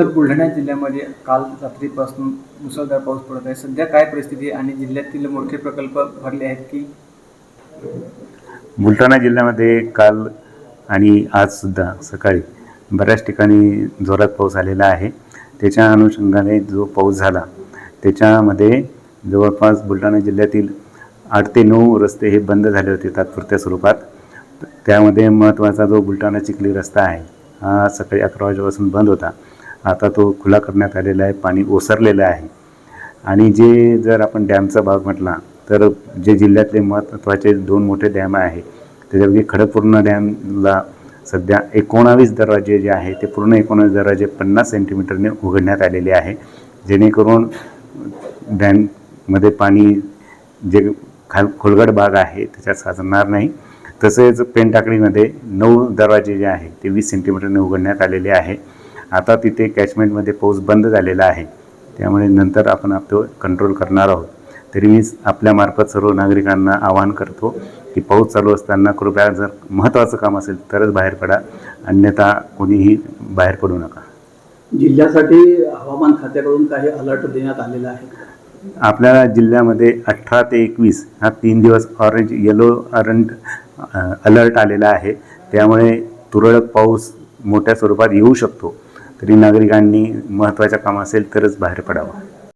Sir Buldhana जिल्ह्यामध्ये काल रात्रीपासून मुसळधार पाऊस पडत आहे. सध्या काय परिस्थिती आहे आणि जिल्ह्यातील मोठे प्रकल्प भरले आहेत की? बुलढाणा जिल्ह्यामध्ये काल आणि आजसुद्धा सकाळी बऱ्याच ठिकाणी जोरात पाऊस आलेला आहे. त्याच्या अनुषंगाने जो पाऊस झाला त्याच्यामध्ये जवळपास बुलढाणा जिल्ह्यातील आठ ते नऊ रस्ते हे बंद झाले होते तात्पुरत्या स्वरूपात. त्यामध्ये महत्त्वाचा जो बुलढाणा चिखली रस्ता आहे हा सकाळी अकरा वाजेपासून बंद होता. आता तो खुला करण्यात आलेला आहे पाणी ओसरलेलं आहे. आणि जे जर आपण डॅमचा भाग म्हटला तर जे जिल्ह्यातले महत्त्वाचे दोन मोठे डॅम आहे त्याच्यापैकी खडकपूर्ण डॅमला सध्या एकोणावीस दरवाजे जे आहे ते पूर्ण एकोणावीस दरवाजे पन्नास सेंटीमीटरने उघडण्यात आलेले आहे. जेणेकरून डॅममध्ये पाणी जे खाल खोलगड भाग आहे त्याच्यात साचणार नाही. तसेच पेनटाकडीमध्ये नऊ दरवाजे जे आहे ते वीस सेंटीमीटरने उघडण्यात आलेले आहे. आता तिथे कॅचमेंटमध्ये पाऊस बंद झालेला आहे. त्यामुळे नंतर आपण आपलं कंट्रोल करणार आहोत. तरी मी आपल्यामार्फत सर्व नागरिकांना आवाहन करतो की पाऊस चालू असताना कृपया जर महत्त्वाचं काम असेल तरच बाहेर पडा. अन्यथा कोणीही बाहेर पडू नका. जिल्ह्यासाठी हवामान खात्याकडून काही अलर्ट देण्यात आलेला आहे. आपल्या जिल्ह्यामध्ये अठरा ते एकवीस हा तीन दिवस ऑरेंज येलो ऑरेंज अलर्ट आलेला आहे. त्यामुळे तुरळक पाऊस मोठ्या स्वरूपात येऊ शकतो. तरी नागरिकांनी महत्त्वाचं काम असेल तरच बाहेर पडावं.